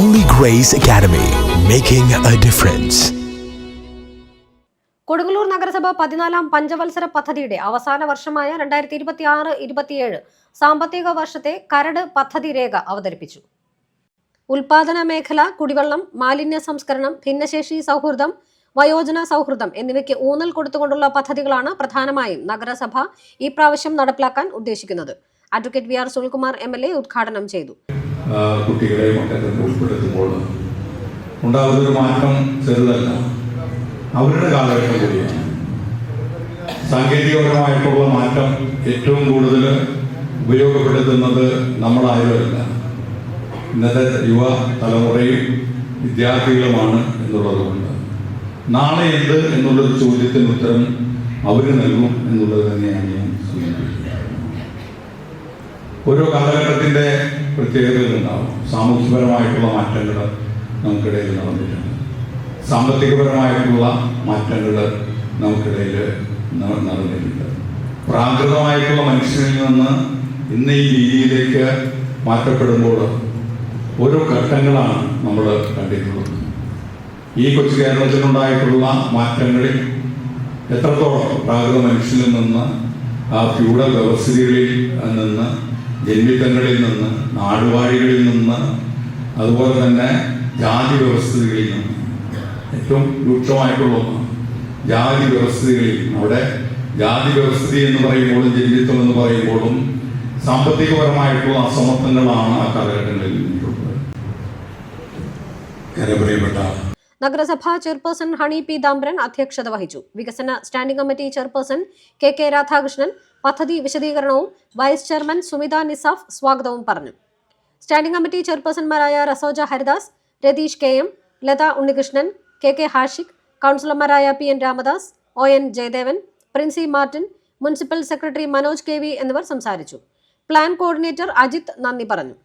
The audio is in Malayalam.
Holy Grace Academy, making a difference. Kodungallur നഗരസഭ പതിനാലാം പഞ്ചവത്സര പദ്ധതിയുടെ അവസാന വർഷമായ രണ്ടായിരത്തി ഇരുപത്തി ആറ് ഇരുപത്തിയേഴ് സാമ്പത്തിക വർഷത്തെ കരട് പദ്ധതി രേഖ അവതരിപ്പിച്ചു. ഉൽപാദന മേഖല കുടിവെള്ളം മാലിന്യ സംസ്കരണം ഭിന്നശേഷി സൗഹൃദം വയോജന സൗഹൃദം എന്നിവയ്ക്ക് ഊന്നൽ കൊടുത്തുകൊണ്ടുള്ള പദ്ധതികളാണ് പ്രധാനമായും നഗരസഭ ഈ പ്രാവശ്യം നടപ്പിലാക്കാൻ ഉദ്ദേശിക്കുന്നത്. Advocate V R Sunilkumar M L A ഉദ്ഘാടനം ചെയ്തു. കുട്ടികളെയും ഒക്കെ തന്നെ ഉൾപ്പെടുത്തുമ്പോൾ ഉണ്ടാകുന്നൊരു മാറ്റം ചെറുതല്ല. അവരുടെ കാലഘട്ടം കൂടിയാണ്. സാങ്കേതികപരമായിട്ടുള്ള മാറ്റം ഏറ്റവും കൂടുതൽ ഉപയോഗപ്പെടുത്തുന്നത് നമ്മളായവരല്ല. ഇന്നത്തെ യുവ തലമുറയും വിദ്യാർത്ഥികളുമാണ് എന്നുള്ളതുകൊണ്ട് നാളെ എന്ത് എന്നുള്ളൊരു ചോദ്യത്തിന് ഉത്തരം അവർ നൽകും എന്നുള്ളത് തന്നെയാണ് ഞാൻ ഓരോ കാലഘട്ടത്തിന്റെ പ്രത്യേകതകളുണ്ടാവും. സാമൂഹ്യപരമായിട്ടുള്ള മാറ്റങ്ങൾ നമുക്കിടയിൽ നടന്നിട്ടുണ്ട്. സാമ്പത്തികപരമായിട്ടുള്ള മാറ്റങ്ങൾ നമുക്കിടയിൽ നടന്നിട്ടുണ്ട്. പ്രാകൃതമായിട്ടുള്ള മനുഷ്യനിൽ നിന്ന് ഇന്ന് ഈ രീതിയിലേക്ക് മാറ്റപ്പെടുമ്പോൾ ഓരോ ഘട്ടങ്ങളാണ് നമ്മൾ കണ്ടിട്ടുള്ളത്. ഈ കൊച്ചു കേരളത്തിലുണ്ടായിട്ടുള്ള മാറ്റങ്ങളിൽ എത്രത്തോളം പ്രാകൃത മനുഷ്യനിൽ നിന്ന് ആ ഫ്യൂഡൽ വ്യവസ്ഥിതികളിൽ നിന്ന് ജന്മിത്തങ്ങളിൽ നിന്ന് നാടുവാഴികളിൽ നിന്ന് അതുപോലെ തന്നെ ജാതി വ്യവസ്ഥിതികളിൽ നിന്ന്. ഏറ്റവും രൂക്ഷമായിട്ടുള്ള ഒന്നാണ് ജാതി വ്യവസ്ഥിതികളിൽ അവിടെ ജാതി വ്യവസ്ഥിതി എന്ന് പറയുമ്പോഴും ജന്മിത്വം എന്ന് പറയുമ്പോഴും സാമ്പത്തികപരമായിട്ടുള്ള അസമത്വങ്ങളാണ് ആ കാലഘട്ടങ്ങളിൽ നിന്നിട്ടുള്ളത് പ്രിയപ്പെട്ട നഗരസഭാ ചെയർപേഴ്സൺ ഹണി പി ദാംബ്രൻ അധ്യക്ഷത വഹിച്ചു. വികസന standing committee chairperson K K Radhakrishnan പദ്ധതി വിശദീകരണവും വൈസ് ചെയർമാൻ സുമിത നിസാഫ് സ്വാഗതവും പറഞ്ഞു. Standing committee ചെയർപേഴ്സൺമാരായ Rasoja Haridas Ratheesh K M Latha Unnikrishnan K K Hashiq കൗൺസിലർമാരായ P N Ramadas O N Jayadevan Princy Martin municipal secretary Manoj K V എന്നിവർ സംസാരിച്ചു. പ്ലാൻ കോർഡിനേറ്റർ അജിത് നന്ദി പറഞ്ഞു.